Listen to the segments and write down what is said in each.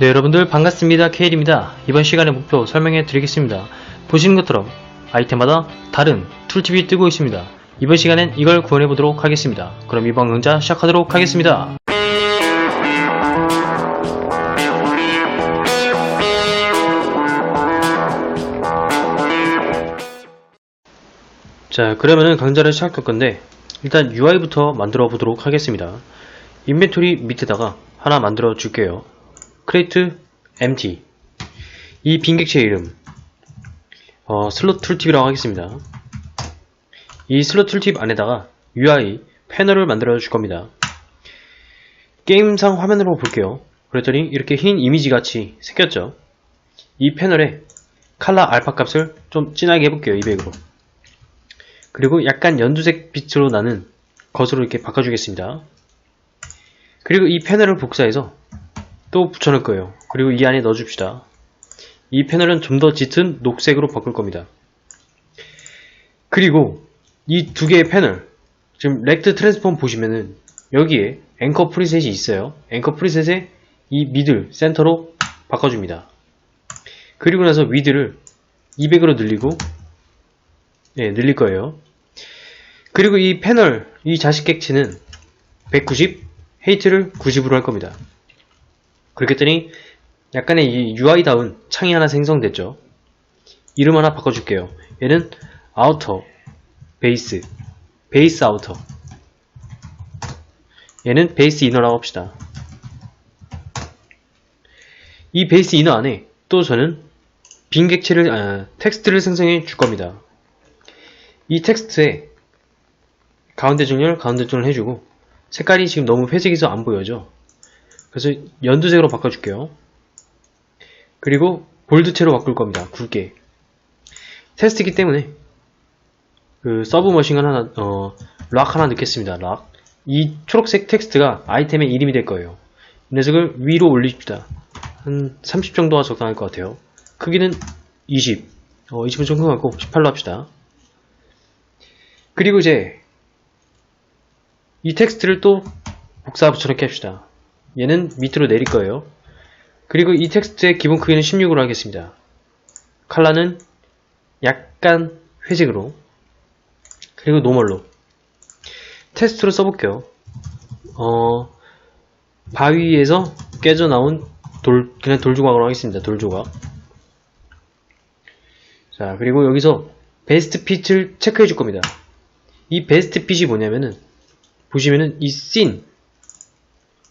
네 여러분들 반갑습니다. 케일입니다. 이번 시간의 목표 설명해 드리겠습니다. 보시는 것처럼 아이템마다 다른 툴팁이 뜨고 있습니다. 이번 시간엔 이걸 구현해 보도록 하겠습니다. 그럼 이번 강좌 시작하도록 하겠습니다. 자 그러면은 강좌를 시작할 건데 일단 UI부터 만들어 보도록 하겠습니다. 인벤토리 밑에다가 하나 만들어 줄게요 크레이트 empty 이 빈객체 이름. 어, 슬롯 툴팁이라고 하겠습니다. 이 슬롯 툴팁 안에다가 UI 패널을 만들어 줄 겁니다. 게임상 화면으로 볼게요. 그랬더니 이렇게 흰 이미지 같이 생겼죠? 이 패널에 칼라 알파 값을 좀 진하게 해볼게요 200으로. 그리고 약간 연두색 빛으로 나는 것으로 이렇게 바꿔주겠습니다. 그리고 이 패널을 복사해서 또 붙여놓을 거예요. 그리고 이 안에 넣어줍시다. 이 패널은 좀 더 짙은 녹색으로 바꿀 겁니다. 그리고 이 두 개의 패널, 지금 렉트 트랜스폼 보시면은 여기에 앵커 프리셋이 있어요. 앵커 프리셋에 이 미들, 센터로 바꿔줍니다. 그리고 나서 위드를 200으로 늘리고, 예, 늘릴 거예요. 그리고 이 패널, 이 자식 객체는 190, 헤이트를 90으로 할 겁니다. 그렇게 했더니 약간의 이 UI다운 창이 하나 생성됐죠. 이름 하나 바꿔줄게요. 얘는 아우터, 베이스, 베이스 아우터. 얘는 베이스 이너라고 합시다. 이 베이스 이너 안에 또 저는 빈 객체를, 아, 텍스트를 생성해 줄 겁니다. 이 텍스트에 가운데 정렬, 가운데 정렬 해주고 색깔이 지금 너무 회색이서 안 보여죠? 그래서 연두색으로 바꿔줄게요. 그리고 볼드체로 바꿀 겁니다. 굵게. 테스트이기 때문에 그 서브 머신건 하나, 어, 락 하나 넣겠습니다. 락. 이 초록색 텍스트가 아이템의 이름이 될 거예요. 이 녀석을 위로 올립시다. 한 30 정도가 적당할 것 같아요. 크기는 20. 어, 20은 좀큰것 같고 18로 합시다. 그리고 이제 이 텍스트를 또 복사 붙여넣기 합시다. 얘는 밑으로 내릴 거예요. 그리고 이 텍스트의 기본 크기는 16으로 하겠습니다. 칼라는 약간 회색으로 그리고 노멀로 테스트로 써볼게요. 어, 바위에서 깨져 나온 돌, 그냥 돌 조각으로 하겠습니다. 돌 조각. 자, 그리고 여기서 베스트 핏을 체크해 줄 겁니다. 이 베스트 핏이 뭐냐면은 보시면은 이 씬,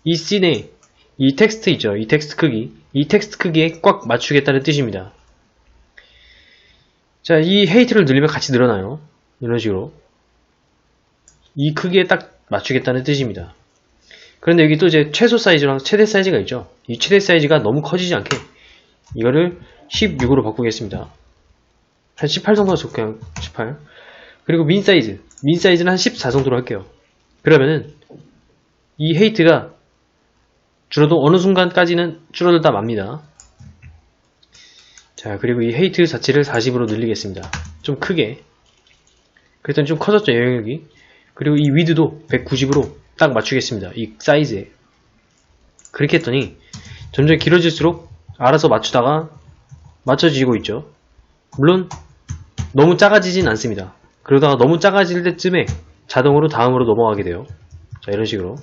이 씬에 이 텍스트 있죠. 이 텍스트 크기. 이 텍스트 크기에 꽉 맞추겠다는 뜻입니다. 자, 이 헤이트를 늘리면 같이 늘어나요. 이런 식으로. 이 크기에 딱 맞추겠다는 뜻입니다. 그런데 여기 또 이제 최소 사이즈랑 최대 사이즈가 있죠. 이 최대 사이즈가 너무 커지지 않게 이거를 16으로 바꾸겠습니다. 한 18 정도 적게요. 18. 그리고 민 사이즈. 민 사이즈는 한 14 정도로 할게요. 그러면은 이 헤이트가 줄어도 어느 순간까지는 줄어들다 맙니다. 자, 그리고 이 헤이트 자체를 40으로 늘리겠습니다. 좀 크게. 그랬더니 좀 커졌죠, 영역이. 그리고 이 위드도 190으로 딱 맞추겠습니다. 이 사이즈에. 그렇게 했더니 점점 길어질수록 알아서 맞추다가 맞춰지고 있죠. 물론 너무 작아지진 않습니다. 그러다가 너무 작아질 때쯤에 자동으로 다음으로 넘어가게 돼요. 자, 이런 식으로.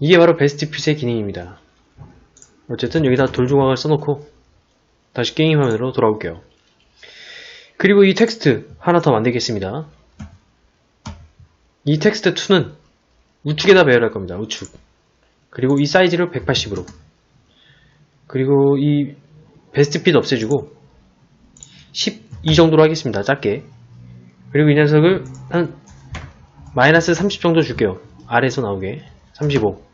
이게 바로 베스트 핏의 기능입니다. 어쨌든 여기다 돌조각을 써놓고 다시 게임 화면으로 돌아올게요. 그리고 이 텍스트 하나 더 만들겠습니다. 이 텍스트 2는 우측에다 배열할 겁니다. 우측. 그리고 이 사이즈를 180으로. 그리고 이 베스트 핏 없애주고 12 정도로 하겠습니다. 작게. 그리고 이 녀석을 한 마이너스 30 정도 줄게요. 아래에서 나오게. 35.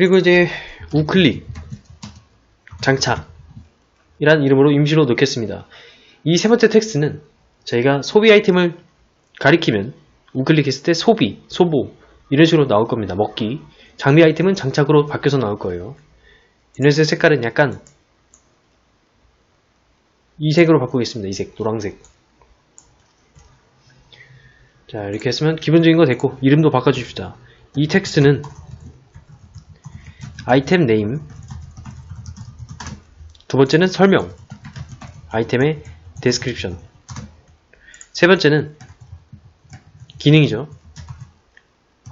그리고 이제 우클릭 장착 이란 이름으로 임시로 넣겠습니다. 이 세 번째 텍스트는 저희가 소비 아이템을 가리키면 우클릭했을 때 소비, 소보 이런 식으로 나올 겁니다. 먹기. 장비 아이템은 장착으로 바뀌어서 나올 거예요. 이녀석의 색깔은 약간 이 색으로 바꾸겠습니다. 이 색, 노란색. 자, 이렇게 했으면 기본적인 거 됐고, 이름도 바꿔줍시다. 이 텍스트는 아이템 네임. 두 번째는 설명. 아이템의 description. 세 번째는 기능이죠.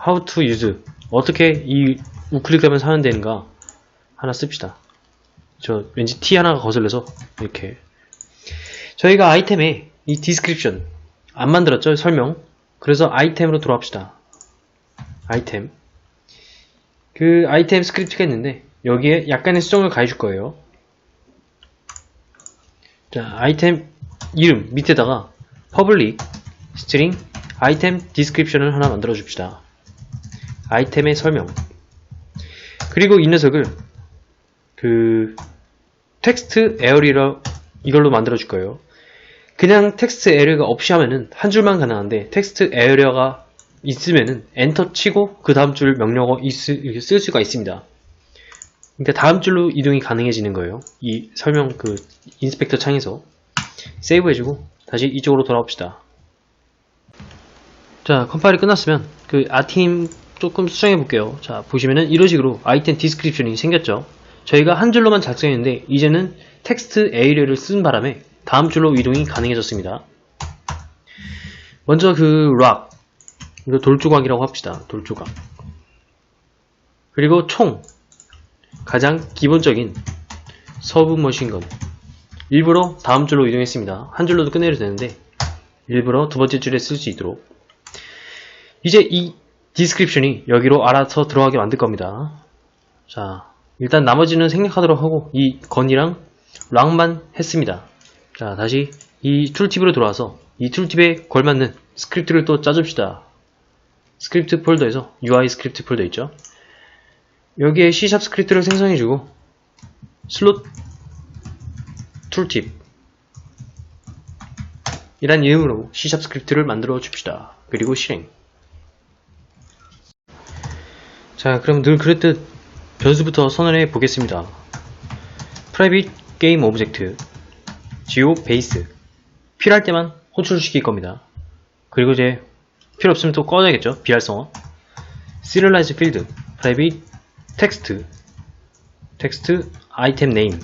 How to use. 어떻게 이 우클릭하면 사면 되는가 하나 씁시다. 저 왠지 T 하나가 거슬려서 이렇게. 저희가 아이템에 이 description 안 만들었죠 설명. 그래서 아이템으로 돌아갑시다. 아이템 그 아이템 스크립트가 있는데 여기에 약간의 수정을 가해줄 거예요. 자 아이템 이름 밑에다가 public string 아이템 description을 하나 만들어 줍시다. 아이템의 설명. 그리고 이 녀석을 그 텍스트 에어리러 이걸로 만들어 줄 거예요. 그냥 텍스트 에어리어가 없이 하면은 한 줄만 가능한데 텍스트 에어리어가 있으면은 엔터 치고 그 다음 줄 명령어 있- 이렇게 쓸 수가 있습니다. 그러니까 다음 줄로 이동이 가능해지는 거예요. 이 설명 그 인스펙터 창에서 세이브 해주고 다시 이쪽으로 돌아옵시다. 자 컴파일이 끝났으면 그 아팀 조금 수정해 볼게요. 자 보시면은 이런 식으로 아이템 디스크립션이 생겼죠. 저희가 한 줄로만 작성했는데 이제는 텍스트 에이리어를 쓴 바람에 다음 줄로 이동이 가능해졌습니다. 먼저 그 락, 이거 돌조각이라고 합시다. 돌조각. 그리고 총, 가장 기본적인 서브 머신건. 일부러 다음 줄로 이동했습니다. 한 줄로도 끝내도 되는데 일부러 두 번째 줄에 쓸 수 있도록. 이제 이 디스크립션이 여기로 알아서 들어가게 만들 겁니다. 자, 일단 나머지는 생략하도록 하고 이 건이랑 락만 했습니다. 자, 다시 이 툴팁으로 돌아와서 이 툴팁에 걸맞는 스크립트를 또 짜줍시다. 스크립트 폴더에서 UI 스크립트 폴더 있죠? 여기에 C# 스크립트를 생성해주고 슬롯 툴팁 이란 이름으로 C# 스크립트를 만들어 줍시다. 그리고 실행 자 그럼 늘 그랬듯 변수부터 선언해 보겠습니다. private game object geo base 필요할 때만 호출시킬 겁니다. 그리고 이제 필요 없으면 또 꺼내야겠죠. 비활성화 serialize field private text text item name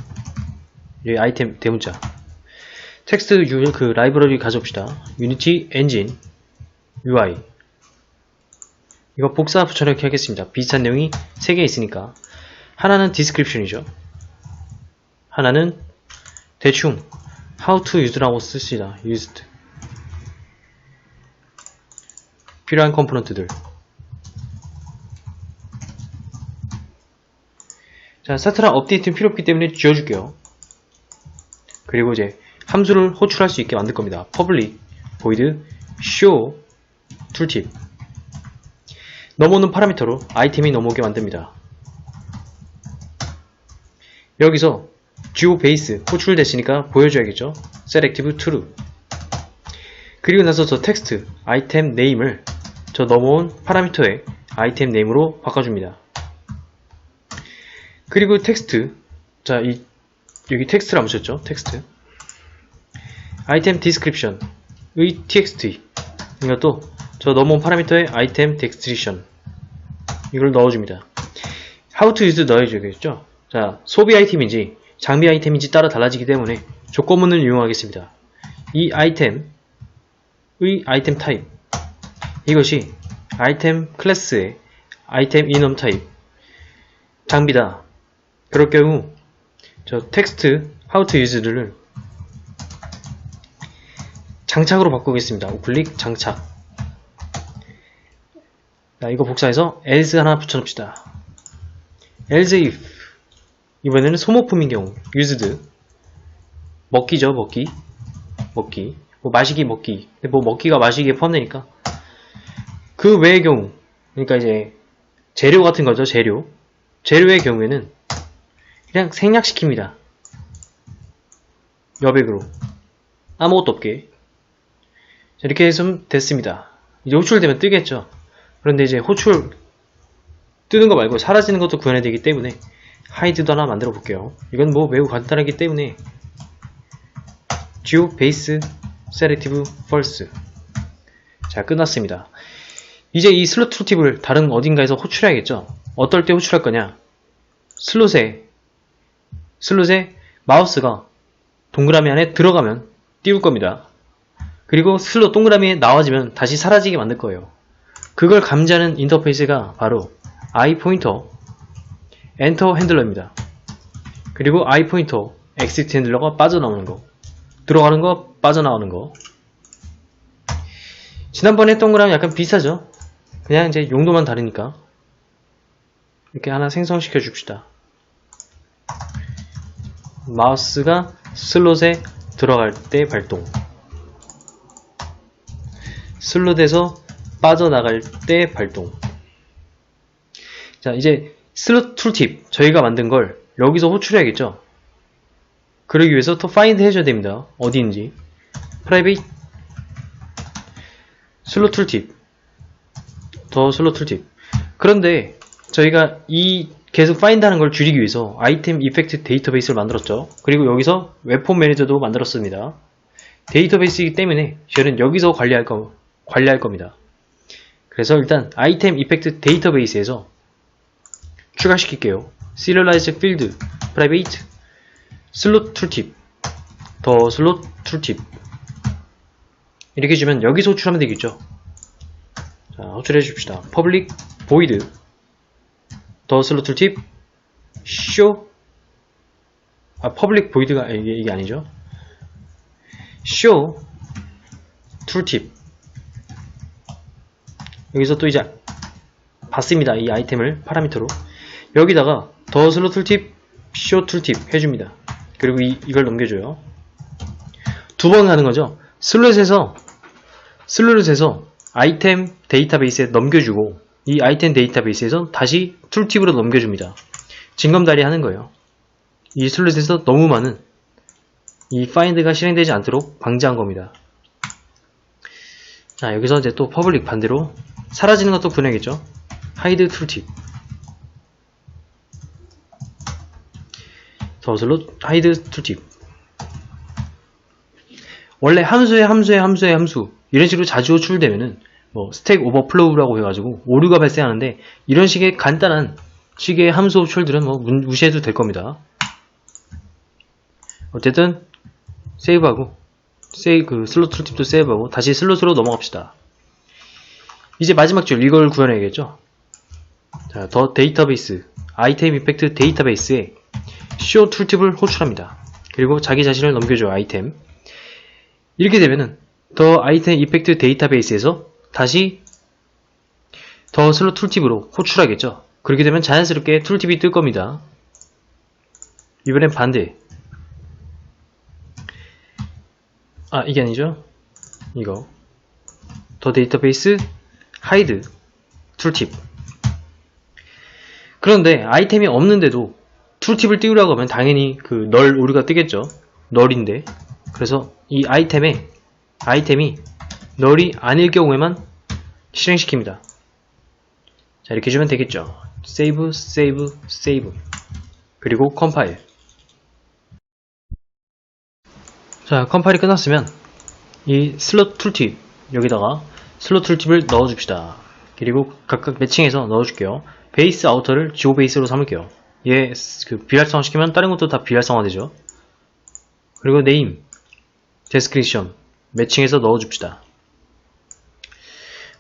이 아이템 대문자 텍스트 유, 그 라이브러리 가져옵시다. 유니티 엔진 UI 이거 복사 붙여넣기 하겠습니다. 비슷한 내용이 3개 있으니까 하나는 description이죠. 하나는 대충 how to use라고 쓰시다. used 필요한 컴포넌트들 자, 스타트랑 업데이트는 필요 없기 때문에 지워줄게요. 그리고 이제 함수를 호출할 수 있게 만들 겁니다. public void show 툴팁 넘어오는 파라미터로 아이템이 넘어오게 만듭니다. 여기서 geo base 호출됐으니까 보여줘야겠죠. selective true 그리고 나서 저 텍스트 아이템 네임을 저 넘어온 파라미터의 아이템 네임으로 바꿔줍니다. 그리고 텍스트 자, 이 여기 텍스트를 안 붙였죠? 텍스트 아이템 디스크립션의 txt 이것도 저 넘어온 파라미터의 아이템 description 이걸 넣어줍니다. how to use 넣어줘야겠죠? 자, 소비 아이템인지 장비 아이템인지 따라 달라지기 때문에 조건문을 이용하겠습니다. 이 아이템의 아이템 타입 이것이 아이템 클래스의 아이템 이넘 타입 장비다. 그럴 경우 저 텍스트 how to use를 장착으로 바꾸겠습니다. 우클릭 장착. 자, 이거 복사해서 else 하나 붙여놓읍시다. else if 이번에는 소모품인 경우 used 먹기죠 먹기 먹기 뭐 마시기 먹기 근데 뭐 먹기가 마시기에 포함되니까 그 외의 경우 그러니까 이제 재료 같은 거죠 재료. 재료의 경우에는 그냥 생략시킵니다. 여백으로. 아무것도 없게. 자, 이렇게 해서 됐습니다. 이제 호출되면 뜨겠죠. 그런데 이제 호출 뜨는 거 말고 사라지는 것도 구현해야 되기 때문에 하이드도 하나 만들어 볼게요. 이건 뭐 매우 간단하기 때문에. geo base selective false. 자 끝났습니다 이제 이 슬롯 툴팁을 다른 어딘가에서 호출해야겠죠? 어떨 때 호출할 거냐? 슬롯에, 슬롯에 마우스가 동그라미 안에 들어가면 띄울 겁니다. 그리고 슬롯 동그라미에 나와지면 다시 사라지게 만들 거예요. 그걸 감지하는 인터페이스가 바로 I 포인터, 엔터 핸들러입니다. 그리고 I 포인터, 엑시트 핸들러가 빠져나오는 거, 들어가는 거, 빠져나오는 거. 지난번에 했던 거랑 약간 비슷하죠? 그냥 이제 용도만 다르니까. 이렇게 하나 생성시켜 줍시다. 마우스가 슬롯에 들어갈 때 발동. 슬롯에서 빠져나갈 때 발동. 자, 이제 슬롯 툴팁 저희가 만든 걸 여기서 호출해야겠죠? 그러기 위해서 또 find 해줘야 됩니다. 어디인지. private 슬롯 툴팁 더 슬롯 툴팁 그런데 저희가 이 계속 find 하는 걸 줄이기 위해서 아이템 이펙트 데이터베이스를 만들었죠. 그리고 여기서 웹폼 매니저도 만들었습니다. 데이터베이스이기 때문에 저는 여기서 관리할 거, 관리할 겁니다. 그래서 일단 아이템 이펙트 데이터베이스에서 추가시킬게요. serialize field private 슬롯 툴팁 더 슬롯 툴팁 이렇게 주면 여기서 호출하면 되겠죠. 자, 호출해 줍시다. public void 더 슬롯 툴팁 show 아 public void가 이게, 이게 아니죠. show 툴팁 여기서 또 이제 봤습니다. 이 아이템을 파라미터로 여기다가 더 슬롯 툴팁 show 툴팁 해줍니다. 그리고 이, 이걸 넘겨줘요. 두번 하는 거죠. 슬롯에서 슬롯에서 아이템 데이터베이스에 넘겨주고 이 아이템 데이터베이스에서 다시 툴팁으로 넘겨줍니다. 징검다리 하는 거예요. 이 슬롯에서 너무 많은 이 find가 실행되지 않도록 방지한 겁니다. 자 여기서 이제 또 퍼블릭 반대로 사라지는 것도 구해야겠죠. hide 툴팁 더 슬롯 hide 툴팁 원래 함수에 함수에 함수에 함수 이런 식으로 자주 호출되면은 뭐 스택 오버플로우라고 해가지고 오류가 발생하는데 이런 식의 간단한 식의 함수 호출들은 뭐 문- 무시해도 될 겁니다. 어쨌든 세이브하고 세이 그 슬롯 툴팁도 세이브하고 다시 슬롯으로 넘어갑시다. 이제 마지막 줄 이걸 구현해야겠죠. 자, 더 데이터베이스 아이템 이펙트 데이터베이스에 show 툴팁을 호출합니다. 그리고 자기 자신을 넘겨줘요 아이템. 이렇게 되면은 더 아이템 이펙트 데이터베이스에서 다시 더 슬롯 툴팁으로 호출하겠죠. 그렇게 되면 자연스럽게 툴팁이 뜰 겁니다. 이번엔 반대. 아, 이게 아니죠? 이거. 더 데이터베이스 하이드 툴팁. 그런데 아이템이 없는데도 툴팁을 띄우려고 하면 당연히 그널 오류가 뜨겠죠. 널인데. 그래서 이 아이템에 아이템이 널이 아닐 경우에만 실행시킵니다. 자 이렇게 주면 되겠죠. 세이브, 세이브, 세이브. 그리고 컴파일. 자 컴파일이 끝났으면 이 슬롯 툴팁 여기다가 슬롯 툴팁을 넣어 줍시다. 그리고 각각 매칭해서 넣어줄게요. 베이스 아우터를 지오 베이스로 삼을게요. 얘 그 비활성화 시키면 다른 것도 다 비활성화 되죠. 그리고 네임, 데스크리션 매칭해서 넣어줍시다.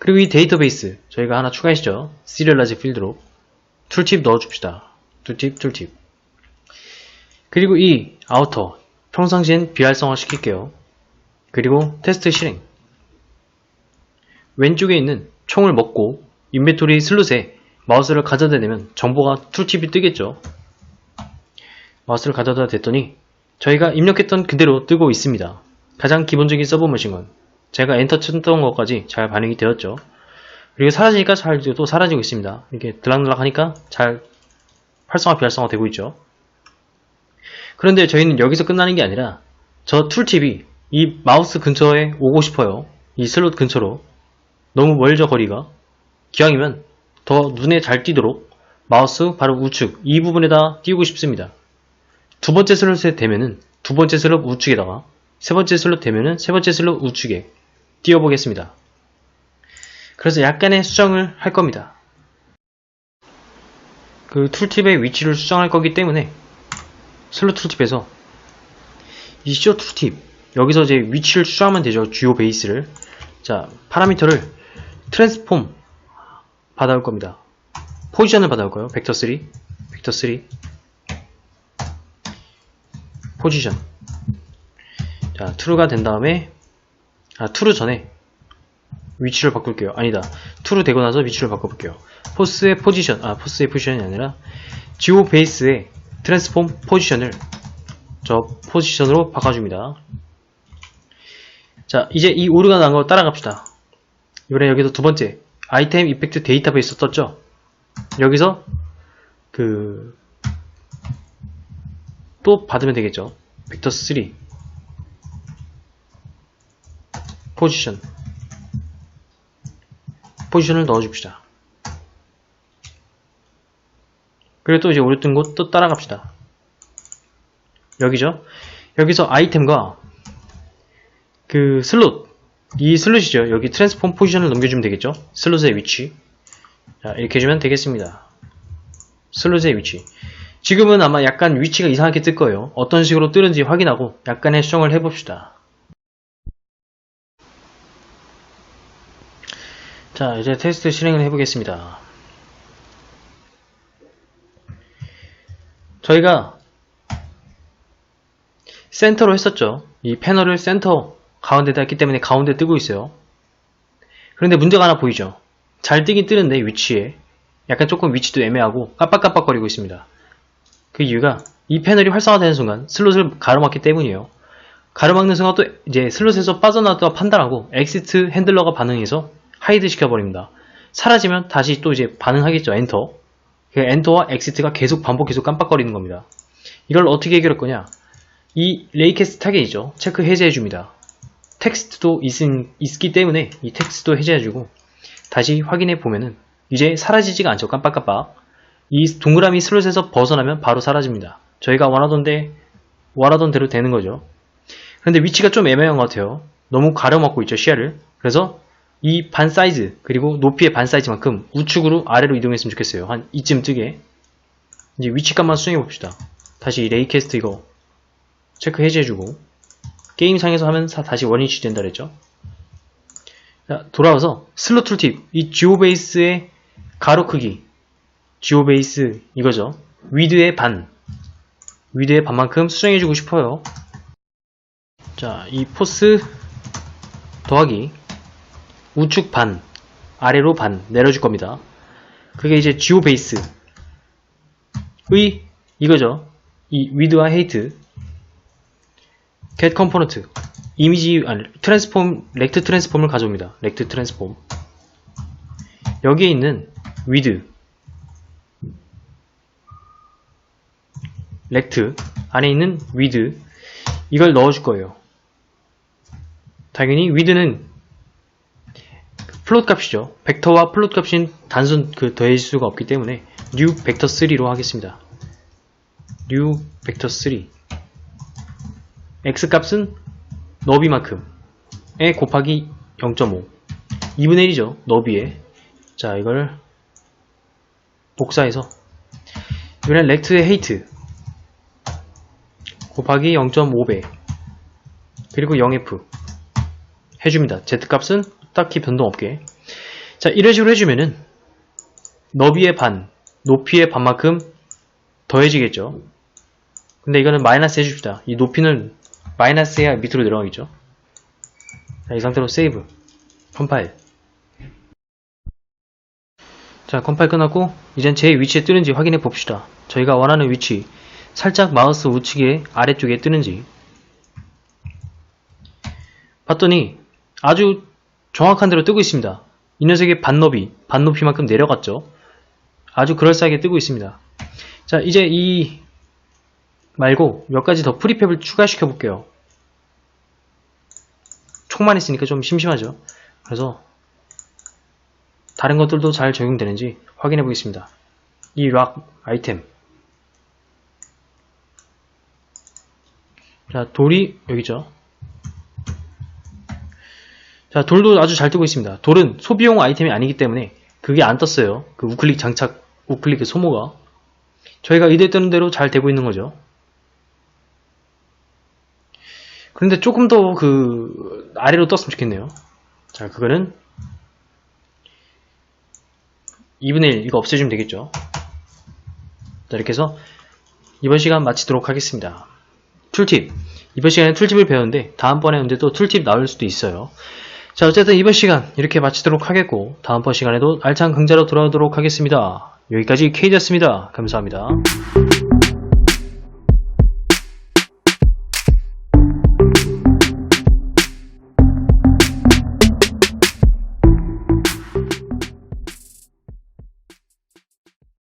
그리고 이 데이터베이스 저희가 하나 추가했죠. 시리얼라지 필드로 툴팁 넣어줍시다. 툴팁, 툴팁. 그리고 이 아우터 평상시엔 비활성화 시킬게요. 그리고 테스트 실행. 왼쪽에 있는 총을 먹고 인벤토리 슬롯에 마우스를 가져다 대면 정보가 툴팁이 뜨겠죠. 마우스를 가져다 댔더니 저희가 입력했던 그대로 뜨고 있습니다. 가장 기본적인 서브 머신건 제가 엔터 쳤던 것까지 잘 반영이 되었죠. 그리고 사라지니까 잘 또 사라지고 있습니다. 이렇게 들락날락 하니까 잘 활성화 비활성화 되고 있죠. 그런데 저희는 여기서 끝나는 게 아니라 저 툴팁이 이 마우스 근처에 오고 싶어요. 이 슬롯 근처로 너무 멀죠 거리가 기왕이면 더 눈에 잘 띄도록 마우스 바로 우측 이 부분에다 띄우고 싶습니다. 두 번째 슬롯에 되면은 두 번째 슬롯 우측에다가 세 번째 슬롯 되면은 세 번째 슬롯 우측에 띄워보겠습니다. 그래서 약간의 수정을 할 겁니다. 그 툴팁의 위치를 수정할 거기 때문에 슬롯 툴팁에서 이 쇼 툴팁 여기서 이제 위치를 수정하면 되죠. 주요 베이스를 자 파라미터를 트랜스폼 받아올 겁니다. 포지션을 받아올 거예요. 벡터 3 벡터 3 포지션 자 true가 된 다음에 아 true 전에 위치를 바꿀게요. 아니다. true 되고 나서 위치를 바꿔볼게요. 포스의 포지션, 아, 포스의 포지션이 아니라, 지오 베이스의 트랜스폼 포지션을 저 포지션으로 바꿔줍니다. 자, 이제 이 오류가 난거 따라갑시다. 이번에 여기서 두 번째, 아이템 이펙트 데이터베이스 떴죠? 여기서, 그, 또 받으면 되겠죠. 벡터 3. 포지션. 포지션을 넣어줍시다. 그리고 또 이제 뜬곳또 따라갑시다. 여기죠? 여기서 아이템과 그 슬롯, 이 슬롯이죠. 여기 트랜스폼 포지션을 넘겨주면 되겠죠? 슬롯의 위치. 자, 이렇게 해주면 되겠습니다. 슬롯의 위치. 지금은 아마 약간 위치가 이상하게 뜰 거예요. 어떤 식으로 뜨는지 확인하고 약간의 수정을 해봅시다. 자, 이제 테스트 실행을 해보겠습니다. 저희가 센터로 했었죠. 이 패널을 센터 가운데다 했기 때문에 가운데 뜨고 있어요. 그런데 문제가 하나 보이죠. 잘 뜨긴 뜨는데 위치에 약간 조금 위치도 애매하고 깜빡깜빡거리고 있습니다. 그 이유가 이 패널이 활성화되는 순간 슬롯을 가로막기 때문이에요. 가로막는 순간 또 이제 슬롯에서 빠져나왔다가 판단하고 엑시트 핸들러가 반응해서 하이드 시켜버립니다. 사라지면 다시 또 이제 반응하겠죠. 엔터. 그 엔터와 엑시트가 계속 반복 계속 깜빡거리는 겁니다. 이걸 어떻게 해결할 거냐? 이 레이캐스트 타겟이죠. 체크 해제해줍니다. 텍스트도 있, 있기 때문에 이 텍스트도 해제해주고 다시 확인해 보면은 이제 사라지지가 않죠. 깜빡깜빡. 이 동그라미 슬롯에서 벗어나면 바로 사라집니다. 저희가 원하던데 원하던 대로 되는 거죠. 그런데 위치가 좀 애매한 것 같아요. 너무 가려먹고 있죠 시야를. 그래서 이 반 사이즈 그리고 높이의 반 사이즈만큼 우측으로 아래로 이동했으면 좋겠어요. 한 이쯤 뜨게. 이제 위치값만 수정해 봅시다. 다시 레이캐스트 이거 체크 해제해주고 게임상에서 하면 사- 다시 원위치 된다 그랬죠. 자, 돌아와서 슬롯 툴팁 이 지오베이스의 가로 크기 지오베이스 이거죠. 위드의 반 위드의 반만큼 수정해주고 싶어요. 자, 이 포스 더하기 우측 반, 아래로 반 내려줄 겁니다. 그게 이제 지오 베이스의 이거죠. 이 위드와 헤이트 get 컴포넌트 이미지 아니 트랜스폼 렉트 트랜스폼을 가져옵니다. 렉트 트랜스폼 여기에 있는 위드 렉트 안에 있는 위드 이걸 넣어줄 거예요. 당연히 위드는 플롯 값이죠. 벡터와 플롯 값인 단순 그 더해질 수가 없기 때문에 new 벡터 3로 하겠습니다. new 벡터 3 x 값은 너비만큼 에 곱하기 0.5 2분의 1이죠. 너비에 자 이걸 복사해서 이번엔 렉트의 헤이트 곱하기 0.5배 그리고 0f 해줍니다. z값은 딱히 변동 없게 자 이런 식으로 해주면은 너비의 반 높이의 반만큼 더해지겠죠. 근데 이거는 마이너스 해줍시다. 이 높이는 마이너스 해야 밑으로 내려가겠죠. 자, 이 상태로 세이브 컴파일 자 컴파일 끝났고 이젠 제 위치에 뜨는지 확인해 봅시다. 저희가 원하는 위치 살짝 마우스 우측에 아래쪽에 뜨는지 봤더니 아주 정확한 대로 뜨고 있습니다. 이 녀석의 반너비, 반높이만큼 내려갔죠. 아주 그럴싸하게 뜨고 있습니다. 자, 이제 이 말고 몇 가지 더 프리팹을 추가시켜 볼게요. 총만 있으니까 좀 심심하죠. 그래서 다른 것들도 잘 적용되는지 확인해 보겠습니다. 이 락 아이템 자, 돌이 여기죠. 자, 돌도 아주 잘 뜨고 있습니다. 돌은 소비용 아이템이 아니기 때문에 그게 안 떴어요. 그 우클릭 장착, 우클릭 그 소모가. 저희가 의도했던 대로 잘 되고 있는 거죠. 그런데 조금 더 그 아래로 떴으면 좋겠네요. 자, 그거는 2분의 1 이거 없애주면 되겠죠. 자, 이렇게 해서 이번 시간 마치도록 하겠습니다. 툴팁. 이번 시간에 툴팁을 배웠는데 다음번에 언제 또 툴팁 나올 수도 있어요. 자, 어쨌든 이번 시간 이렇게 마치도록 하겠고 다음번 시간에도 알찬 강좌로 돌아오도록 하겠습니다. 여기까지 K였습니다. 감사합니다.